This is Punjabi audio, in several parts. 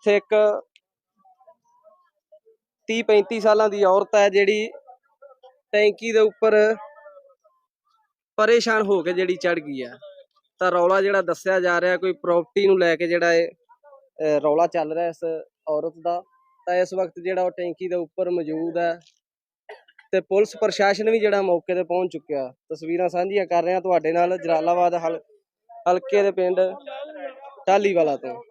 ਇੱਥੇ ਇੱਕ 30 35 ਸਾਲਾਂ ਦੀ ਔਰਤ ਹੈ ਜਿਹੜੀ ਟੈਂਕੀ ਦੇ ਉੱਪਰ ਪਰੇਸ਼ਾਨ ਹੋ ਕੇ ਜਿਹੜੀ ਚੜ ਗਈ ਹੈ। ਤਾਂ ਰੌਲਾ ਜਿਹੜਾ ਦੱਸਿਆ ਜਾ ਰਿਹਾ, ਕੋਈ ਪ੍ਰਾਪਰਟੀ ਨੂੰ ਲੈ ਕੇ ਜਿਹੜਾ ਇਹ ਰੌਲਾ ਚੱਲ ਰਿਹਾ ਇਸ ਔਰਤ ਦਾ, ਤਾਂ ਇਸ ਵਕਤ ਜਿਹੜਾ ਉਹ ਟੈਂਕੀ ਦੇ ਉੱਪਰ ਮੌਜੂਦ ਹੈ ਤੇ ਪੁਲਿਸ ਪ੍ਰਸ਼ਾਸਨ ਵੀ ਜਿਹੜਾ ਮੌਕੇ ਤੇ ਪਹੁੰਚ ਚੁੱਕਿਆ। ਤਸਵੀਰਾਂ ਸਾਂਝੀਆਂ ਕਰ ਰਹੇ ਹਾਂ ਤੁਹਾਡੇ ਨਾਲ ਜਲਾਲਾਬਾਦ ਹਲ, ਹਲਕੇ ਦੇ ਪਿੰਡ ਟਾਲੀਵਾਲਾ ਤੋਂ।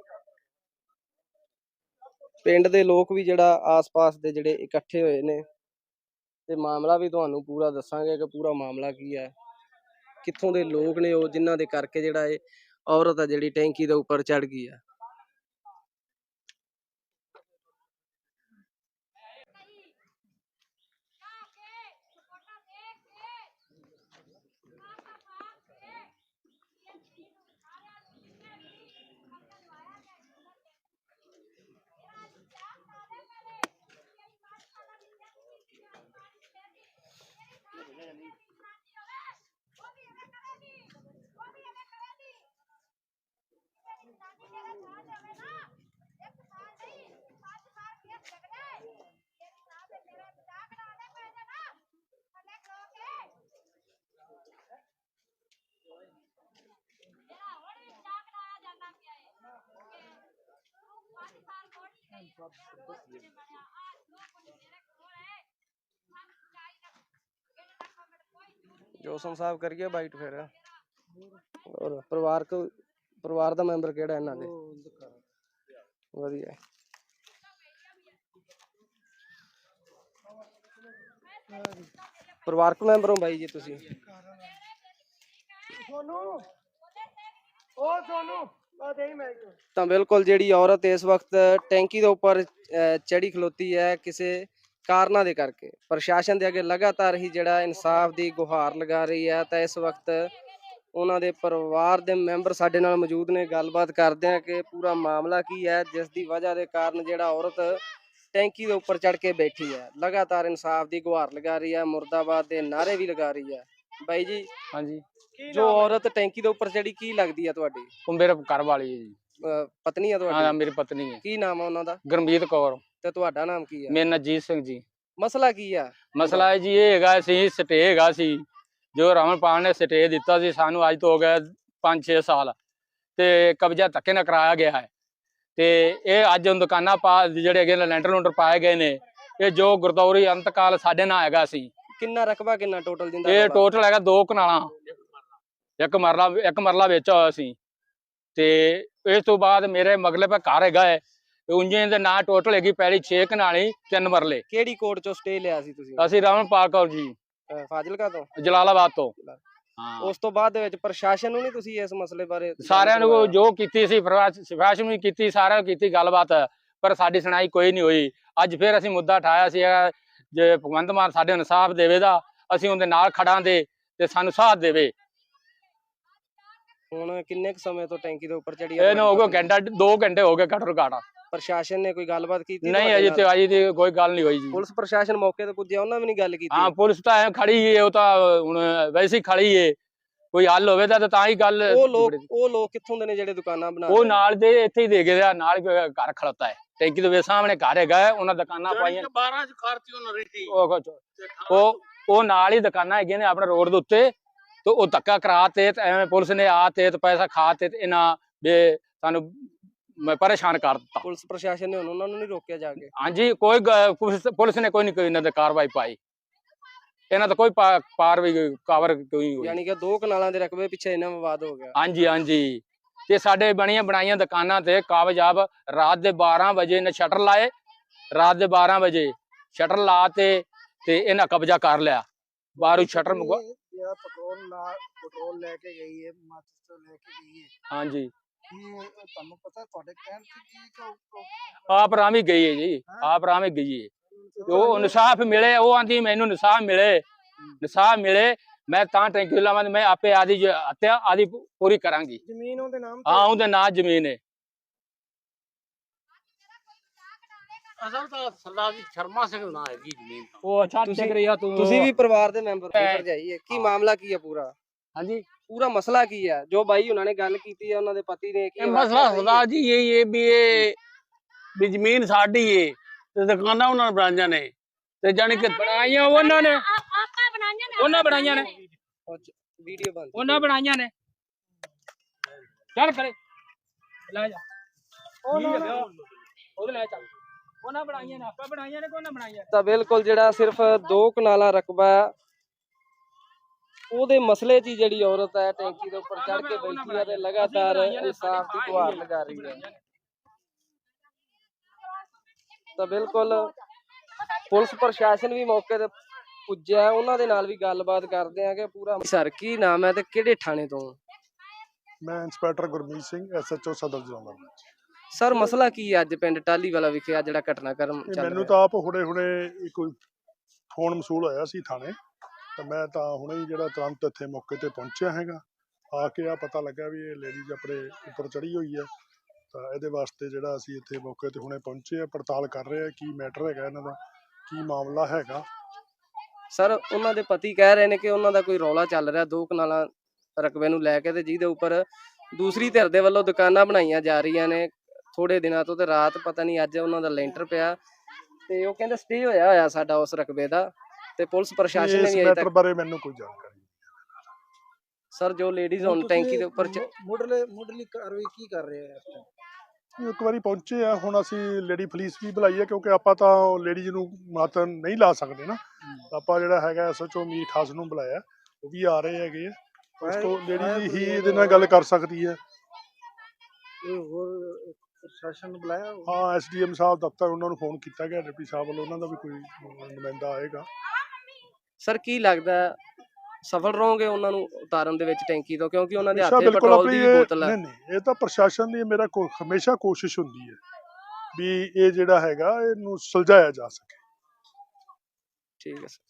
ਪਿੰਡ ਦੇ ਲੋਕ ਵੀ ਜਿਹੜਾ ਆਸ-ਪਾਸ ਦੇ ਜਿਹੜੇ ਇਕੱਠੇ ਹੋਏ ਨੇ, ਤੇ ਮਾਮਲਾ ਵੀ ਤੁਹਾਨੂੰ ਪੂਰਾ ਦੱਸਾਂਗੇ ਕਿ ਪੂਰਾ ਮਾਮਲਾ ਕੀ ਹੈ। ਕਿੱਥੋਂ ਦੇ ਲੋਕ ਨੇ ਉਹ, ਜਿਨ੍ਹਾਂ ਦੇ ਕਰਕੇ ਜਿਹੜਾ ਇਹ ਔਰਤ ਆ ਜਿਹੜੀ ਟੈਂਕੀ ਦੇ ਉੱਪਰ ਚੜ ਗਈ ਆ। ਜੋਸਨ ਸਾਹਿਬ ਕਰੀਏ ਬਾਈਟ ਫਿਰ ਹੋਰ ਪਰਿਵਾਰ ਕੋ ਪਰਿਵਾਰ ਦਾ ਮੈਂਬਰ ਕਿਹੜਾ ਇਹਨਾਂ ਦੇ? ਵਧੀਆ। ਪਰਿਵਾਰਕ ਮੈਂਬਰ ਹੋ ਬਾਈ ਜੀ ਤੁਸੀਂ? ਤਾਂ ਬਿਲਕੁਲ ਜਿਹੜੀ ਔਰਤ ਇਸ ਵਕਤ ਟੈਂਕੀ ਦੇ ਉੱਪਰ ਚੜੀ ਖਲੋਤੀ ਹੈ ਕਿਸੇ ਕਾਰਨਾਂ ਦੇ ਕਰਕੇ। ਪ੍ਰਸ਼ਾਸਨ ਦੇ ਅੱਗੇ ਲਗਾਤਾਰ ਹੀ ਜਿਹੜਾ ਇਨਸਾਫ ਦੀ ਗੁਹਾਰ ਲਗਾ ਰਹੀ ਹੈ ਤਾਂ ਇਸ ਵਕਤ ਉਹਨਾਂ ਦੇ ਪਰਿਵਾਰ ਦੇ ਮੈਂਬਰ ਸਾਡੇ ਨਾਲ ਮੌਜੂਦ ਨੇ। ਗੱਲਬਾਤ ਕਰਦੇ ਆ ਕਿ ਪੂਰਾ ਮਾਮਲਾ ਕੀ ਹੈ ਜਿਸ ਦੀ ਵਜ੍ਹਾ ਦੇ ਕਾਰਨ ਜਿਹੜਾ ਔਰਤ ਟੈਂਕੀ ਦੇ ਉੱਪਰ ਚੜ ਕੇ ਬੈਠੀ ਹੈ। ਲਗਾਤਾਰ ਇਨਸਾਫ ਦੀ ਗੁਹਾਰ ਲਗਾ ਰਹੀ ਹੈ ਮੁਰਦਾਬਾਦ ਦੇ ਨਾਰੇ ਵੀ ਲਗਾ ਰਹੀ ਹੈ। ਬਾਈ ਜੀ ਹਾਂਜੀ। ਜੋ ਔਰਤ ਟੈਂਕੀ ਦੇ ਉੱਪਰ ਚੜੀ ਕੀ ਲੱਗਦੀ ਹੈ ਤੁਹਾਡੀ? ਉਹ ਮੇਰੇ ਘਰ ਵਾਲੀ ਹੈ ਜੀ। ਅਹ ਪਤਨੀ ਹੈ ਹਾਂ ਤੁਹਾਡੀ ਮੇਰੀ ਪਤਨੀ ਹੈ। ਕੀ ਨਾਮ ਹੈ ਉਹਨਾਂ ਦਾ? ਗਰਮੀਤ ਕੌਰ। ਤੇ ਤੁਹਾਡਾ ਨਾਮ ਕੀ ਹੈ? ਮੇਰਾ ਜੀਤ ਸਿੰਘ ਜੀ। ਮਸਲਾ ਕੀ ਆ ਮਸਲਾ ਹੈ ਜੀ ਇਹ ਹੈਗਾ ਸੀ ਸਟੇ ਹੈਗਾ ਸੀ। ਜੋ ਰਮਨਪਾਲ ਨੇ ਸਟੇ ਦਿੱਤਾ ਸੀ ਸਾਨੂੰ ਅੱਜ ਤੋਂ ਹੋ ਗਿਆ 5-6 ਸਾਲ। ਤੇ ਕਬਜ਼ਾ ਧੱਕੇ ਨਾਲ ਕਰਾਇਆ ਗਿਆ ਹੈ। ਤੇ ਇਹ ਅੱਜ ਹੁਣ ਦੁਕਾਨਾਂ ਪਾ ਜਿਹੜੇ ਨੇ ਲੈਂਟਰ ਲੂੰਟਰ ਪਾਏ ਗਏ ਨੇ ਇਹ ਜੋ ਗੁਰਦੌਰੀ ਅੰਤਕਾਲ ਸਾਡੇ ਨਾਲ ਹੈਗਾ ਸੀ। ਕਿੰਨਾ ਰਕਬਾ ਕਿੰਨਾ ਟੋਟਲ ਦਿੰਦਾ ਇਹ? ਟੋਟਲ ਹੈਗਾ ਦੋ ਕਨਾਲਾਂ। ਇੱਕ ਮਰਲਾ ਇੱਕ ਮਰਲਾ ਵੇਚਿਆ ਹੋਇਆ ਸੀ। ਤੇ ਇਸ ਤੋਂ ਬਾਅਦ ਮੇਰੇ ਮਗਲੇ ਪੇ ਘਰ ਹੈਗਾ ਹੈ। ਉਂਝੇ ਦੇ ਨਾਂ ਟੋਟਲ ਹੈਗੀ ਪਹਿਲੀ 6 ਕਨਾਲੀ ਤਿੰਨ ਮਰਲੇ। ਕਿਹੜੀ ਕੋਰਟ ਚੋਂ ਸਟੇ ਲਿਆ ਸੀ ਤੁਸੀਂ? ਅਸੀਂ ਰਮਨਪਾਲ ਕੌਰ ਜੀ। ਫਾਜ਼ਿਲਕਾ ਤੋਂ? ਜਲਾਲਾਬਾਦ ਤੋਂ। ਹਾਂ। ਉਸ ਤੋਂ ਬਾਅਦ ਦੇ ਵਿੱਚ ਪ੍ਰਸ਼ਾਸਨ ਨੂੰ ਨਹੀਂ ਤੁਸੀਂ ਇਸ ਮਸਲੇ ਬਾਰੇ ਸਾਰਿਆਂ ਨੂੰ ਜੋ ਕੀਤੀ ਸੀ ਸਿਫਾਰਿਸ਼ ਵੀ ਕੀਤੀ ਸਾਰਿਆਂ ਨੂੰ ਕੀਤੀ ਗੱਲਬਾਤ ਪਰ ਸਾਡੀ ਸੁਣਾਈ ਕੋਈ ਨਹੀਂ ਹੋਈ। ਅੱਜ ਫਿਰ ਅਸੀਂ ਮੁੱਦਾ ਉਠਾਇਆ ਸੀ ਇਹ ਜੇ ਭਗਵੰਤ ਮਾਨ ਸਾਡੇ ਇਨਸਾਫ ਦੇਵੇਗਾ ਅਸੀਂ ਉਹਦੇ ਨਾਲ ਖੜਾਂ ਦੇ ਤੇ ਸਾਨੂੰ ਸਾਥ ਦੇਵੇ। ਹੁਣ ਕਿੰਨੇ ਕੁ ਸਮੇਂ ਤੋਂ ਟੈਂਕੀ ਦੇ ਉੱਪਰ ਚੜੀ ਇਹਨੂੰ ਹੋ ਗਿਆ ਘੰਟਾ 2 ਘੰਟੇ ਹੋ ਗਏ ਘੱਟੋ ਘੱਟ। ਪ੍ਰਸ਼ਾਸਨ ਨੇ ਕੋਈ ਗੱਲਬਾਤ ਕੀਤੀ ਨਹੀਂ ਅਜੇ ਤੇ? ਅਜੇ ਤੇ ਕੋਈ ਗੱਲ ਨਹੀਂ ਹੋਈ ਜੀ। ਪੁਲਿਸ ਪ੍ਰਸ਼ਾਸਨ ਮੌਕੇ ਤੇ ਪੁੱਜਿਆ ਉਹਨਾਂ ਵੀ ਨਹੀਂ ਗੱਲ ਕੀਤੀ? ਹਾਂ ਪੁਲਿਸ ਤਾਂ ਐ ਖੜੀ ਏ ਉਹ ਤਾਂ ਹੁਣ ਵੈਸੇ ਹੀ ਖੜੀ ਏ ਕੋਈ ਹੱਲ ਹੋਵੇ ਤਾਂ ਤਾਂ ਹੀ ਗੱਲ ਉਹ ਲੋਕ ਉਹ ਲੋਕ ਕਿੱਥੋਂ ਦੇ ਨੇ ਜਿਹੜੇ ਦੁਕਾਨਾਂ ਬਣਾ ਉਹ? ਨਾਲ ਦੇ ਇੱਥੇ ਹੀ ਦੇ ਗਏ ਆ ਨਾਲ ਹੀ ਘਰ ਖੜਤਾ ਹੈ। ਟੈਂਕੀ ਦੇ ਵੇ ਸਾਹਮਣੇ ਘਰ ਹੈਗਾ ਉਹਨਾਂ ਦੁਕਾਨਾਂ ਪਾਈਆਂ 12 ਚ ਕਰਤੀ ਉਹਨਾਂ ਰੇਟੀ। ਉਹ ਕੁਛ- ਉਹ ਉਹ ਨਾਲ ਹੀ ਦੁਕਾਨਾਂ ਹੈਗੀਆਂ ਨੇ ਆਪਣੇ ਰੋਡ ਦੇ ਉੱਤੇ ਤੇ ਉਹ ਧੱਕਾ ਕਰਾ ਤੇ ਐਵੇਂ ਪੁਲਿਸ ਨੇ ਆ ਤੇ ਪੈਸਾ ਖਾ ਤੇ ਇਹਨਾਂ ਸਾਨੂੰ ਮ- ਪਰੇਸ਼ਾਨ ਕਰ ਦਿੱਤਾ। ਪੁਲਿਸ ਪ੍ਰਸ਼ਾਸਨ ਨੇ ਹੁਣ ਉਹਨਾਂ ਨੂੰ ਨਹੀਂ ਰੋਕਿਆ ਜਾ ਕੇ? ਹਾਂਜੀ ਕੋਈ ਗ- ਪੁਲਿਸ- ਪੁਲਿਸ ਨੇ ਕੋਈ ਨਹੀਂ ਕੋਈ ਇਹਨਾਂ ਤੇ ਕਾਰਵਾਈ ਪਾਈ। ਇਹਨਾਂ ਦਾ ਕੋਈ ਪਾ- ਪਾਰ ਵੀ ਕਾਵਰ ਕੋਈ ਨਹੀਂ ਹੋਈ। ਯਾਨੀ ਕਿ ਦੋ ਕਨਾਲਾਂ ਦੇ ਰਕਬੇ ਪਿੱਛੇ ਇਹਨਾਂ ਵਿਵਾਦ ਹੋ ਗਿਆ। ਹਾਂਜੀ ਹਾਂਜੀ। ਤੇ ਸਾਡੇ ਬਣੀਆਂ ਬਣਾਈਆਂ ਦੁਕਾਨਾਂ ਤੇ ਕਾਬਜਾਬ ਰਾਤ ਦੇ 12 ਵਜੇ ਨੇ ਸ਼ਟਰ ਲਾਏ। ਰਾਤ ਦੇ 12 ਵਜੇ ਸ਼ਟਰ ਲਾ ਤੇ ਤੇ ਇਹਨਾਂ ਕਬਜ਼ਾ ਕਰ ਲਿਆ। ਬਾਹਰੋਂ ਸ਼ਟਰ ਮੰਗਵਾ ਜਿਹੜਾ ਪੈਟਰੋਲ ਲਾ ਪੈਟਰੋਲ ਲੈ ਕੇ ਗਈ ਹੈ ਮਾਚਿਸ ਤੋਂ ਲੈ ਕੇ ਗਈ ਹੈ। ਹਾਂਜੀ। ਇਹ ਤੁਹਾਨੂੰ ਪਤਾ ਤੁਹਾਡੇ ਕਹਿਣ ਤੇ ਕੀ ਕਿ ਆਪ ਰਾਮੀ ਗਈ ਹੈ ਜੀ ਆਪ ਰਾਮੀ ਗਈ ਹੈ। ਤੇ ਉਹ ਇਨਸਾਫ ਮਿਲੇ ਉਹ ਆਂਦੀ ਮੈਨੂੰ ਇਨਸਾਫ ਮਿਲੇ। ਇਨਸਾਫ ਮਿਲੇ ਮੈਂ ਤਾਂ ਟੈਂਕੀ ਲਾਵਾਂ ਤੇ ਮੈਂ ਆਪੇ ਆਦੀ ਹੱਤਿਆ ਆਦੀ ਪੂਰੀ ਕਰਾਂਗੀ। ਜ਼ਮੀਨ ਉਹਦੇ ਨਾਮ ਹਾਂ ਉਹਦੇ ਨਾਂ ਜ਼ਮੀਨ ਹੈ। ਅਸਲ ਤਾਂ ਸਰਦਾਰ ਜੀ ਸ਼ਰਮਾ ਸਿੰਘ ਨਾਂ ਹੈਗੀ ਜ਼ਮੀਨ ਤਾਂ। ਉਹ ਅੱਛਾ ਟਿਕ ਰਿਹਾ ਤੂੰ। ਤੁਸੀਂ ਵੀ ਪਰਿਵਾਰ ਦੇ ਮੈਂਬਰ ਹੋ ਹੈ। ਭਰਜਾਈ ਹੈ ਕੀ ਹਾਂ। ਮਾਮਲਾ ਕੀ ਹੈ ਪੂਰਾ? ਹਾਂਜੀ ਪੂਰਾ ਮਸਲਾ ਕੀ ਹੈ ਜੋ ਬਾਈ ਉਹਨਾਂ ਨੇ ਗੱਲ ਕੀਤੀ ਹੈ ਉਹਨਾਂ ਦੇ ਪਤੀ ਨੇ ਕੀ ਇਹ ਮਸਲਾ ਸਰਦਾਰ ਜੀ ਇਹ ਇਹ ਵੀ ਇਹ ਵੀ ਜ਼ਮੀਨ ਸਾਡੀ ਏ ਤੇ ਦੁਕਾਨਾਂ ਉਹਨਾਂ ਨੇ ਬਣਾਈਆਂ ਨੇ ਤੇ ਜਾਣੀ ਕਿ ਬਣਾਈਆਂ ਉਹਨਾਂ ਨੇ। ਆਪਾਂ ਬਣਾਈਆਂ ਨੇ ਉਹਨਾਂ ਬਣਾਈਆਂ ਨੇ। ਵੀਡੀਓ ਬੰਦ। ਉਹਨਾਂ ਬਣਾਈਆਂ ਨੇ। ਚੱਲ ਕਰੇ ਲੈ ਜਾ। ਉਹ ਨਾ ਉਹਦੇ ਲੈ ਚੱਲ। ਉਹਨਾਂ ਬਣਾਈਆਂ ਨੇ ਆਪਾਂ ਬਣਾਈਆਂ ਨੇ ਕੋਨਾ ਬਣਾਈਆਂ ਤਾਂ ਬਿਲਕੁਲ ਜਿਹੜਾ ਸਿਰਫ ਦੋ ਕਨਾਲਾ ਰਕਬਾ ਹੈ, ਉਹਦੇ ਮਸਲੇ 'ਚ ਹੀ ਜਿਹੜੀ ਔਰਤ ਹੈ ਟੈਂਕੀ ਦੇ ਉੱਪਰ ਚੜ ਕੇ ਬੈਠੀ ਹੈ ਤੇ ਲਗਾਤਾਰ ਇਨਸਾਫ ਦੀ ਗੁਹਾਰ ਲਗਾ ਰਹੀ ਹੈ। ਤਾਂ ਬਿਲਕੁਲ ਪੁਲਿਸ ਪ੍ਰਸ਼ਾਸਨ ਵੀ ਮੌਕੇ ਤੇ ਪੁੱਜਿਆ। ਹੈ। ਉਹਨਾਂ ਦੇ ਨਾਲ ਵੀ ਗੱਲਬਾਤ ਕਰਦੇ ਆ ਕਿ ਪੂਰਾ ਸਰ ਕੀ ਨਾਮ ਹੈ ਤੇ ਕਿਹੜੇ ਥਾਣੇ ਤੋਂ? ਮੈਂ ਇੰਸਪੈਕਟਰ ਗੁਰਮੀਤ ਸਿੰਘ ਐਸਐਚਓ ਸਦਰ ਜਲੰਧਰ ਸਰ ਮਸਲਾ ਕੀ ਹੈ ਅੱਜ ਪਿੰਡ ਟਾਲੀਵਾਲਾ ਵਿਖੇ ਆ ਜਿਹੜਾ ਘਟਨਾਕ੍ਰਮ ਚੱਲ ਮੈਨੂੰ ਤਾਂ ਆਪ ਹੁਣੇ ਹੁਣੇ ਕੋਈ ਫੋਨ ਮਸੂਲ ਹੋਇਆ ਸੀ ਥਾਣੇ। ਤਾਂ ਮੈਂ ਤਾਂ ਹੁਣੇ ਹੀ ਜਿਹੜਾ ਤੁਰੰਤ ਇੱਥੇ ਮੌਕੇ ਤੇ ਪਹੁੰਚਿਆ ਹੈਗਾ। ਆ ਕੇ ਆ ਪਤਾ ਲੱਗਾ ਵੀ ਇਹ ਲੇਡੀਜ਼ ਆਪਣੇ ਉੱਪਰ ਚੜੀ ਹੋਈ ਹੈ। ਤਾਂ ਇਹਦੇ ਵਾਸਤੇ ਜਿਹੜਾ ਅਸੀਂ ਇੱਥੇ ਮੌਕੇ ਤੇ ਹੁਣੇ ਪਹੁੰਚੇ ਆ ਪੜਤਾਲ ਕਰ ਰਹੇ ਆ ਕੀ ਮੈਟਰ ਹੈਗਾ ਇਹਨਾਂ ਦਾ, ਕੀ ਮਾਮਲਾ ਹੈਗਾ। ਸਰ ਉਹਨਾਂ ਦੇ ਪਤੀ ਕਹਿ ਰਹੇ ਨੇ ਕਿ ਉਹਨਾਂ ਦਾ ਕੋਈ ਰੌਲਾ ਚੱਲ ਰਿਹਾ, ਦੋ ਕਨਾਲਾਂ ਰਕਬੇ ਨੂੰ ਲੈ ਕੇ ਤੇ ਜਿਹਦੇ ਉੱਪਰ ਦੂਸਰੀ ਧਿਰ ਦੇ ਵੱਲੋਂ ਦੁਕਾਨਾਂ ਬਣਾਈਆਂ ਜਾ ਰਹੀਆਂ ਨੇ। ਥੋੜੇ ਦਿਨਾਂ ਤੋਂ ਤੇ ਰਾਤ ਪਤਾ ਨਹੀਂ ਅੱਜ ਉਹਨਾਂ ਦਾ ਲੈਂਟਰ ਪਿਆ ਤੇ ਉਹ ਕਹਿੰਦੇ ਸਟੇ ਹੋਇਆ ਹੋਇਆ ਸਾਡਾ ਉਸ ਰਕਬੇ ਦਾ। ਤੇ ਪੁਲਿਸ ਪ੍ਰਸ਼ਾਸਨ ਨੇ ਇਸ ਵੀ ਅਜੇ ਮੈਟਰ ਤੱਕ ਬਾਰੇ ਮੈਨੂੰ ਕੋਈ ਜਾਣਕਾਰੀ ਨਹੀਂ। ਸਰ ਜੋ ਲੇਡੀਜ਼ ਹੁਣ ਟੈਂਕੀ ਦੇ ਉੱਪਰ ਚ- ਮੁੱਢਲੇ ਮੁੱਢਲੀ ਕਾਰਵਾਈ ਕੀ ਕਰ ਰਹੇ ਆ ਇਸ ਇੱਕ ਵਾਰੀ ਪਹੁੰਚੇ ਆ ਹੁਣ ਅਸੀਂ ਲੇਡੀ ਪੁਲਿਸ ਵੀ ਬੁਲਾਈ ਹੈ ਕਿਉਂਕਿ ਆਪਾਂ ਤਾਂ ਲੇਡੀਜ਼ ਨੂੰ ਮਤ ਨਹੀਂ ਲਾ ਸਕਦੇ ਨਾ। ਆਪਾਂ ਜਿਹੜਾ ਹੈਗਾ ਐਸਐਚਓ ਮੀਰ ਖਾਸ ਨੂੰ ਬੁਲਾਇਆ ਉਹ ਵੀ ਆ ਰਹੇ ਹੈਗੇ ਆ। ਉਸ ਤੋਂ ਲੇਡੀ ਹੀ ਇਹਦੇ ਨਾਲ ਗੱਲ ਕਰ ਸਕਦੀ ਹੈ। ਇਹ ਹੋਰ ਪ੍ਰਸ਼ਾਸਨ ਨੂੰ ਬੁਲਾਇਆ? ਹੋਊ? ਹਾਂ ਐਸਡੀਐਮ ਸਾਹਿਬ ਦਫ਼ਤਰ ਉਹਨਾਂ ਨੂੰ ਫੋਨ ਕੀਤਾ ਗਿਆ ਡਿਪਟੀ ਸਾਹਿਬ ਵੱਲੋਂ ਉਹਨਾਂ ਦਾ ਵੀ ਕੋਈ ਨੁਮਾਇੰਦਾ ਆਏਗਾ। ਸਰ ਕੀ ਲੱਗਦਾ ਸਫਲ ਰਹੋਗੇ ਉਹਨਾਂ ਨੂੰ ਉਤਾਰਨ ਦੇ ਵਿੱਚ ਟੈਂਕੀ ਤੋਂ? ਕਿਉਂਕਿ ਉਹਨਾਂ ਦੇ ਹੱਥੇ ਪੈਟਰੋਲ ਦੀ ਬੋਤਲ ਹੈ। ਨਹੀਂ ਨਹੀਂ ਇਹ ਤਾਂ ਪ੍ਰਸ਼ਾਸਨ ਦੀ ਮੇਰਾ ਹਮੇਸ਼ਾ ਕੋਸ਼ਿਸ਼ ਹੁੰਦੀ ਹੈ ਵੀ ਇਹ ਜਿਹੜਾ ਹੈਗਾ ਇਹਨੂੰ ਸੁਲਝਾਇਆ ਜਾ ਸਕੇ। ਠੀਕ ਹੈ ਸਰ।